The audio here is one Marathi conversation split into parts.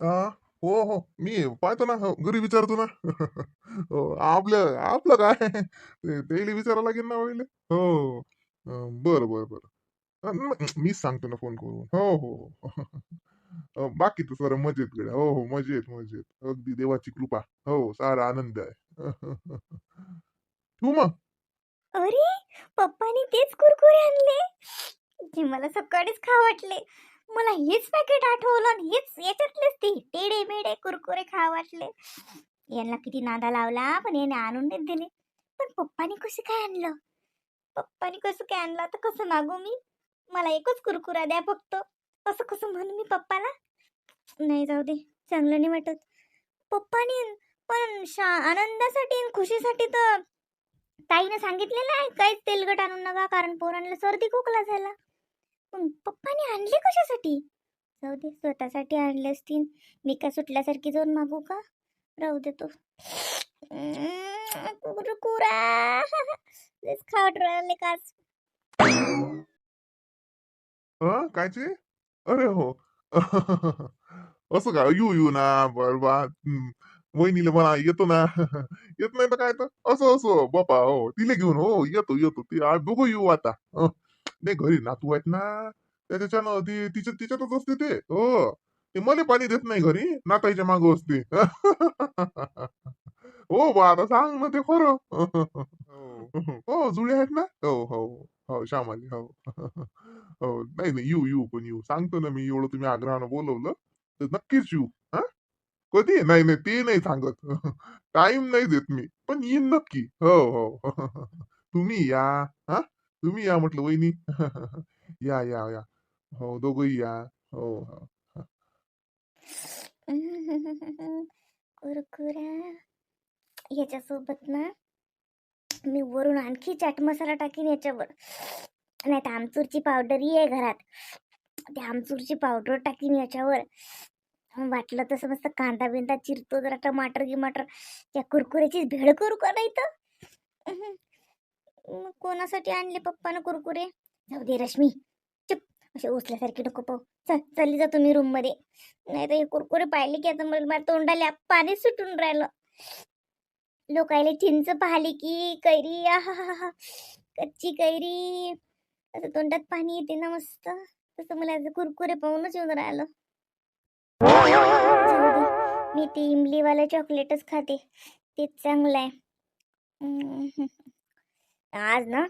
हा हो हो. मी पाहतो ना हो, घरी विचारतो ना. हो आपलं आपलं काय? ते त्याला विचारावं लागेल ना पहिले. हो. अं, बरं बरं बरं. अं, म- मीच सांगतो ना फोन करून. हो हो हो. अं, बाकी तर सर मजेत गड्या हो हो मजेत मजेत. अगदी देवाची कृपा. हो सारा आनंद आहे. ठेवू मग? अरे पप्पानी तेच कुरकुरे आणले. जे मला सकाळीच खा वाटले मला हेच पॅकेट आठवलं आणि हेच याच्यातलेच ते टेडे मेडे कुरकुरे खा वाटले यांना किती नादा लावला पण याने आणून नाही दिले. पण पप्पानी कसं काय आणलं? पप्पानी कसं काय आणलं? तर कसं मागू मी? मला एकच कुरकुरा द्या फक्त. असं कसं म्हणू मी पप्पाला? नाही जाऊ दे चांगलं नाही वाटत. पप्पानी पण शा आनंदासाठी खुशीसाठी तर ताईनं सांगितलेलं आहे काहीच तेलकट आणून नका कारण पोरांना सर्दी खोकला झाला. पण पप्पाने आणले कशासाठी? जाऊ दे स्वतःसाठी आणले असतील. मी काय सुटल्यासारखी जाऊन मागू का? राहू दे तो. कुरकुरा खावट राहिले काच कायचे अरे हो. असं का? येऊ येऊ ना बर बा. वहिनीला म्हणा येतो ना. येत नाही तर काय तर? असं असं. बापा हो तिला घेऊन हो येतो येतो. ती आ, बघू येऊ आता. हं. नाही घरी नातू आहेत ना त्याच्यानं ती तिच्या तिच्यातच असते ते. हो. ते मला पाणी देत नाही घरी नाताईच्या मागं असते. हो बा आता सांग ना ते खरं. हो जुळे आहेत ना? हो हो हो श्यामाली हो. हो नाही नाही येऊ येऊ पण येऊ. सांगतो ना मी एवढं तुम्ही आग्रहानं बोलवलं तर नक्कीच येऊ हा? कधी? नाही नाही ते नाही सांगत. टाइम नाही देत मी पण येईन नक्की. हो हो. तुम्ही या हा? तुम्ही या म्हटलं वहिनी. या या या. हो दोघही या. हो हो. कुरकुरा. याच्यासोबत ना मी वरून आणखी चाट मसाला टाकीन याच्यावर. नाही तर आमचूरची पावडरही आहे घरात. ते आमचूरची पावडर टाकीन याच्यावर. वाटलं तसं मस्त कांदा बिंदा चिरतो जरा टमाटर गिमाटर. त्या कुरकुऱ्याची भेळ करू का नाही तर? मग कोणासाठी आणले पप्पानं कुरकुरे? जाऊ दे रश्मी. चुप. असे उचल्यासारखी नको पाहू. चल चालली जा तुम्ही रूममध्ये. नाही तर हे कुरकुरे पाहिले की आता मला माझ्या तोंडाला पाणी सुटून राहिलं. लोकायले चिंच पाहिले की कैरी हा कच्ची कैरी. असं तोंडात पाणी येते ना मस्त. तसं मला कुरकुरे पाहूनच येऊन राहिलं. मी ते इमलीवालं चॉकलेटच खाते. तेच चांगलं आहे. आज ना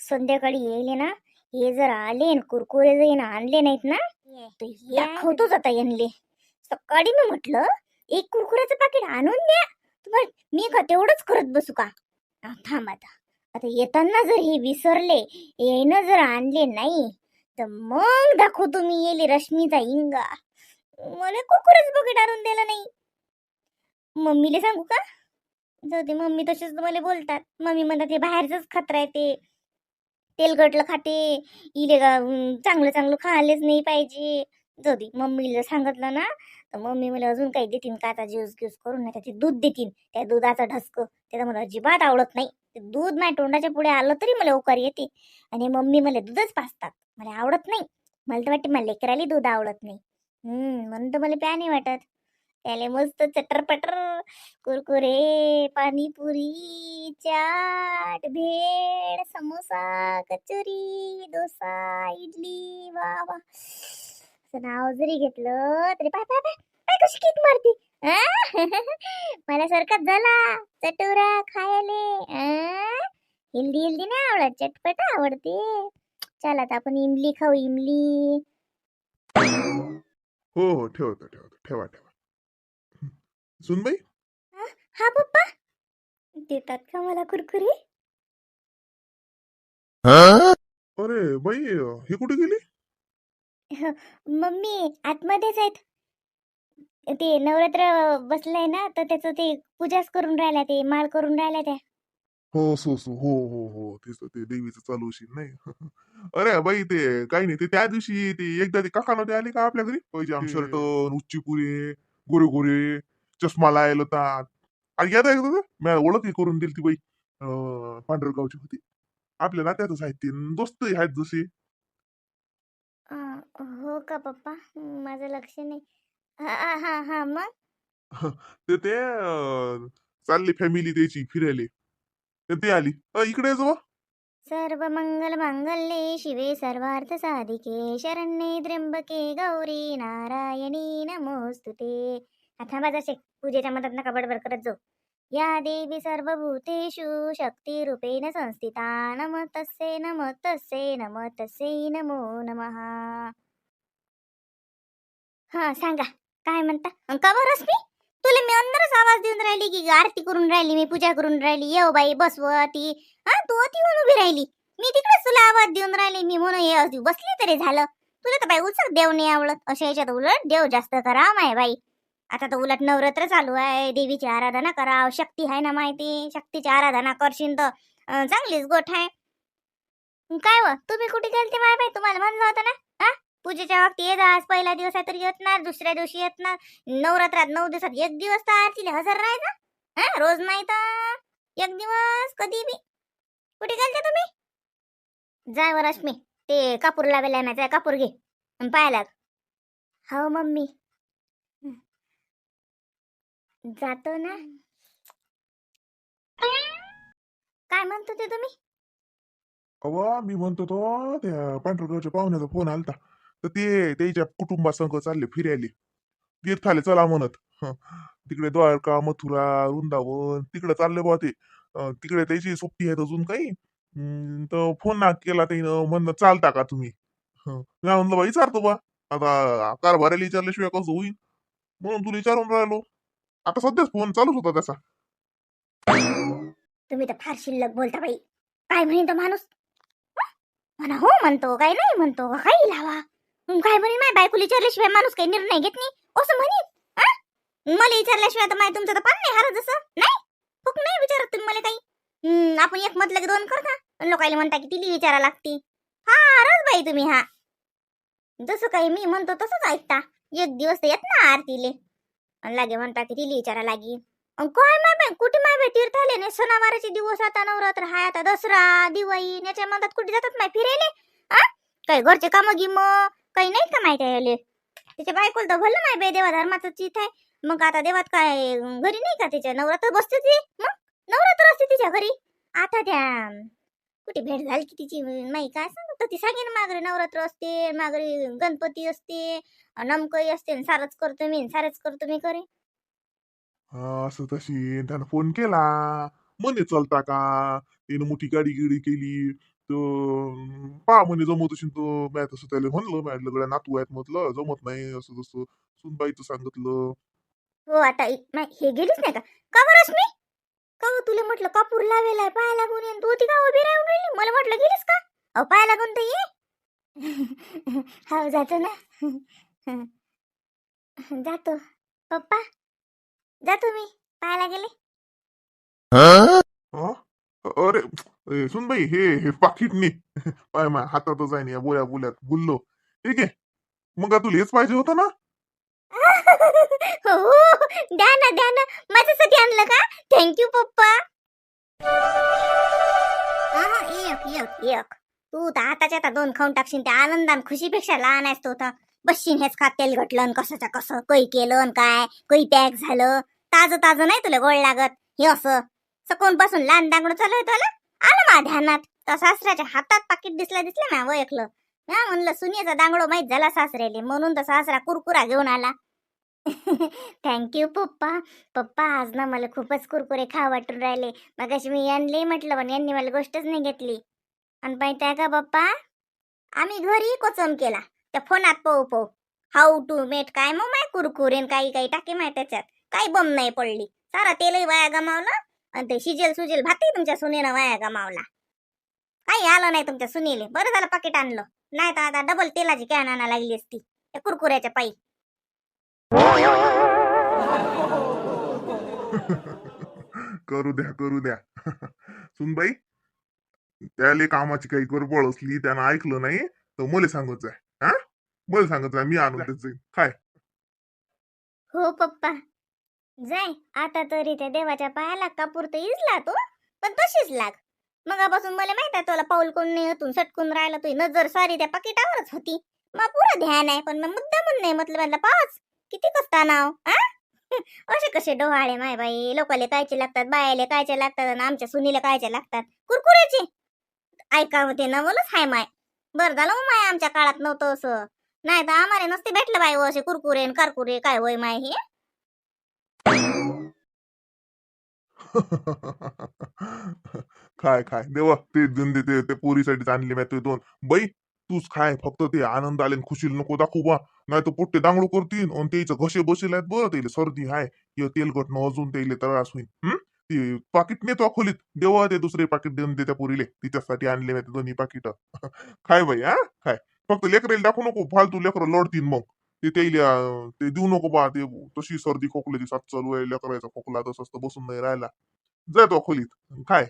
संध्याकाळी येईल ना हे जर आले कुरकुरे जर यानं आणले नाहीत ना तर हे दाखवतोच आता यांले. सकाळी मी म्हटलं एक कुरकुऱ्याचं पाकिट आणून द्या. तुम्हाला मी का तेवढंच करत बसू का? थांब आता. आता येताना जर हे विसरले येणं जर आणले नाही तर मग दाखवतो मी येले रश्मीचा इंगा मला कुरकुऱ्याचं पाकिट आणून दिलं नाही. मम्मीला सांगू का? जाऊ दे मम्मी तसेच मला बोलतात. मम्मी म्हणतात ते बाहेरचंच खतरा आहे ते. तेलकटलं खाते. इले चांगलं चांगलं खायलाच नाही पाहिजे. जाऊ दे मम्मीला जर सांगितलं ना तर मम्मी मला अजून काही देतीन काचा ज्यूस ग्यूस करून? नाही त्याचे दूध देतीन. त्या दुधाचं ढसकं. त्याचं मला अजिबात आवडत नाही. ते दूध माझ्या तोंडाच्या पुढे आलं तरी मला उकार येते. आणि मम्मी मला दूधच पाचतात मला आवडत नाही. मला तर वाटते मला लेकराला दूध आवडत नाही. हम्म म्हणून तर मला प्या नाही वाटत. त्याला मस्त चटरपटर कुरकुरे पाणीपुरी चाट भेळ समोसा कचोरी डोसा इडली वा वा असं नाव जरी घेतलं तरी पाय पाय पाय पाय कशी किक मारती? मला सारखाच झाला. चटोरा खायले. हिल्दी हिल्दी नाही आवडत. चटपट आवडते. चल आता आपण इमली खाऊ इमली. हो हो ठेवतो ठेवतो. ठेवा ठेवा. सुनबाई? हा पप्पा? देतात का मला कुरकुरे? अरे बाई हे कुठे गेली? मम्मी आतमध्येच आहेत. ते नवरात्र बसलंय ना तर त्याचं ते पूजाच करून राहिल्या ते माळ करून राहिल्या त्या. हो सो सो हो हो हो तेच ते देवीचं चालू असेल नाही? अरे बाई ते काही नाही ते त्या दिवशी ते एकदा ते काका नव्हते आले का आपल्या घरी? पैजाम शर्ट उच्ची पुरे गोरे गोरे चष्मा लायला होता याद आहे का तुझं मी ओळख हे करून दिली ती बाई पांढरगावची होती. आपल्या नात्यातच आहेत ते दोस्त आहेत जसे अं, हो का पप्पा? माझं लक्ष नाही. हा हा हा मग ते चालली फॅमिली त्याची फिरायला. ती आली. इकडे जो सर्व मंगल मांगल्ये शिवे सर्वार्थ साधिके शरण्ये त्र्यंबके गौरी नारायणी नमोस्तुते. आता माझा शेक पूजेच्या मदत नका बडबड करत जाऊ. या देवी सर्वभूतेषु शक्तिरूपेण संस्थिता नम तस्ये नम तस्ये नम तस्ये नमो नमः. हा सांगा काय म्हणता? अन का रश्मी? तुला मी अंदरच आवाज देऊन राहिली की आरती करून राहिली मी पूजा करून राहिली येऊ बाई बसव ती. हा तू अति म्हणून उभी राहिली. मी तिकडेच तुला आवाज देऊन राहिली मी म्हणून हे बसली तरी झालं. तुला तर बाई उचक देव नाही आवडत अशा याच्यात उलट देव जास्त करा माय बाई. आता तर उलट नवरात्र चालू आहे. देवीची आराधना करा शक्ती आहे ना माहिती? शक्तीची आराधना करशील तर चांगलीच गोठ आहे. काय व? तुम्ही कुठे गेलते माय बाई? तुम्हाला म्हणलं होतं ना? हा पूजेच्या बाबतीत येत आज पहिला दिवस आहे तर ना दुसऱ्या दिवशी येत ना नवरात्रात नऊ दिवसात एक दिवस तर आरतीला हजर राहायचा हा रोज नाही तर एक दिवस कधी बी. कुठे गेलते तुम्ही? जाय व रश्मी. ते कापूर लावायला आणायचा कापूर घे. पाहायला. हो मम्मी. जातो ना? काय म्हणतो ते तुम्ही? अवा मी म्हणतो तो त्या पांढरगावच्या पाहुण्याचा फोन आलता. तर ते त्याच्या कुटुंबासंग चालले फिरायले. तीर्थाले चला म्हणत. तिकडे द्वारका मथुरा वृंदावन तिकडे चालले बुवा ते. तिकडे त्याची सोबती आहेत अजून काही. तर फोन ना केला त्यानं म्हणणं चालता का तुम्ही? हं. म्हणलं बा विचारतो बा आता कारभाराला विचारल्याशिवाय कसं होईल म्हणून तुला विचारून राहिलो. आता सध्याच फोन चालूच होता त्याचा. तुम्ही तर फार शिल्लक बोलता बाई. काय म्हणेन तो माणूस? म्हणा हो म्हणतो काय नाही म्हणतो काही लावा. काय म्हणेन माय बायकोला विचारल्याशिवाय माणूस काही निर्णय घेत नाही. असं म्हणेन मला विचारल्याशिवाय तर माय तुमचं तर पान नाही हारत जसं नाही? फुक नाही विचारत तुम्ही मला काही. आपण एक मत की दोन करता. लोकायला म्हणता की तिली विचारा लागते. हारच बाई तुम्ही हा. जसं काही मी म्हणतो तसंच ऐकता. एक दिवस येत ना आरतीले. लागे म्हणता की तिली विचारा लागी. काय माय बाई कुठे माय बाई तीर्थाले नाही. सणावाराचे दिवस आता नवरात्र हाय आता दसरा दिवाळी याच्या मधात कुठे जातात माय फिरायले? आ काही घरचे काम गिम? काही नाही का माहिती आहे याले? त्याच्या बायकोला तर भलं माय बाई देवा धर्माचं चित आहे. मग आता देवात काय घरी नाही का त्याच्या नवरात्र बसते ती? मग? नवरात्र असते तिच्या घरी? आता त्या कुठे भेट झाली की तिची नाही काय सांगत ती सांगेन मागरे नवरात्र असते मागरे गणपती असते नमकई असते सारच करतो मी सारच करतो मी करे हा, असं तशी त्यानं फोन केला. म्हणे चलता का? तिने मोठी गाडी गिडी केली. तर पा म्हणे जमत असेल तर मी तसं त्याला म्हणलं माझ्या गड्या नातू आहेत म्हटलं जमत नाही असं तसं सुनबाईचं सांगितलं. हो आता मा- हे गेलीच नाही का? का बरं रश्मी का तुला म्हटलं कापूर लावेलाय पाया लागून ये. तू होती का उभी राहून राहिली? मला म्हटलं गेलीस का? अहो पाया लागून तर ये. हो जातो ना. जातो. पप्पा जातो मी. पायाला गेले? हा? अरे ए, सुनबाई हे हे पाकिट नी पाय मा हातातच आहे ना या बोया बोल्यात. बोललो. ठीक आहे. मग तुला हेच पाहिजे होतं ना? हो, हो द्या ना द्या ना. माझ्यासाठी आणलं का? थँक्यू पप्पा. एक एक एक. तू तर आताच्या आता दोन खाऊन टाकशील त्या आनंदान खुशीपेक्षा लहान आहेस तू तर. बसशीन हेच खात तेल घटलं कसंच्या कसं काही केलं अन काय काही पॅक झालं. ताजं ताजं नाही तुला गोड लागत. हे असं. सकून पासून लहान दांगडं चालू आहे तुला. आलं मा ध्यानात. तर सासऱ्याच्या हातात पाकिट दिसला दिसलं ना ओळखलं हा म्हणलं सुनेचा दांगडो माहीत झाला सासऱ्याले. म्हणून तर सासरा कुरकुरा घेऊन आला. थँक्यू पप्पा. पप्पा आज ना मला खूपच कुरकुरे खा वाटून राहिले. मगाशी मी यांनी म्हटलं पण यांनी मला गोष्टच नाही घेतली. आणि माहिती आहे का पप्पा? आम्ही घरी कोचम केला. त्या फोनात पाहू पाहू. हाऊ टू मेट काय मग माय कुरकुरेन काही काही टाके माय त्याच्यात. काही बम नाही पडली. सारा तेलही वाया गमावलं आणि ते शिजेल सुजेल भातही तुमच्या सुनेनं वाया गमावला. काही आलं नाही तुमच्या सुनेले. बरं झालं पाकिट आणलं. नाही तर आता डबल तेलाची कॅन आणा लागली असती. त्या कुरकुऱ्याच्या पायी. करू द्या करू द्या. सुनबाई त्याले कामाची काही गडबड असली त्यानं ऐकलं नाही तर मला सांगत जाय हा? मला सांगत जाय मी आणून देत जाईन. काय? हो पप्पा. जाय आता तरी त्या देवाच्या पायाला कापूर तर इजला तो पण तशीच लाग. मगापासून मला माहीत आहे तुला पाऊल कोण नाही होतून सटकून राहिला तुझी नजर सारी त्या पाकिटावरच होती. मग पुरं ध्यान आहे पण मग मुद्दा म्हणून नाही म्हटलं पाच किती कसता नाव असे कसे डोहाळे माय बाई लोकाले कायचे लागतात बायाले कायचे लागतात आणि आमच्या सुनीला कायचे लागतात. कुरकुऱ्याचे ऐका होते ना बोलच हाय माय. बरं झालं हो माय आमच्या काळात नव्हतं असं. नाही तर आम्हाला नसते भेटलं बाई हो असे कुरकुरे आणि कारकुरे काय होय माय हे? काय काय? देवा ते देऊन देते ते पोरीसाठी आणली मॅ तू दोन. बाई तूच खाय फक्त ते आनंद आले खुशील नको दाखवू बा. नाही तर पोट्टे दांगडू करतील आणि त्याचं घसे बसेल आहेत बरं त्याला. सर्दी हाय किंवा तेलकट न अजून त्याला त्रास होईल. ते पाकिट नेतो खोलीत देवा ते दुसरे पाकिट देऊन देत्या त्या पोरीले. तिच्यासाठी आणले मी दोन्ही पाकिट. खाय बाई हा? खाय. फक्त लेकराला दाखवू नको. फालतू लेकरं लढतील मग. ते त्याला ते देऊ नको बा. ते तशी सर्दी खोकल्याची सात चालू आहे. लेकरायचा खोकला तसं बसून नाही राहिला. जातो खोलीत काय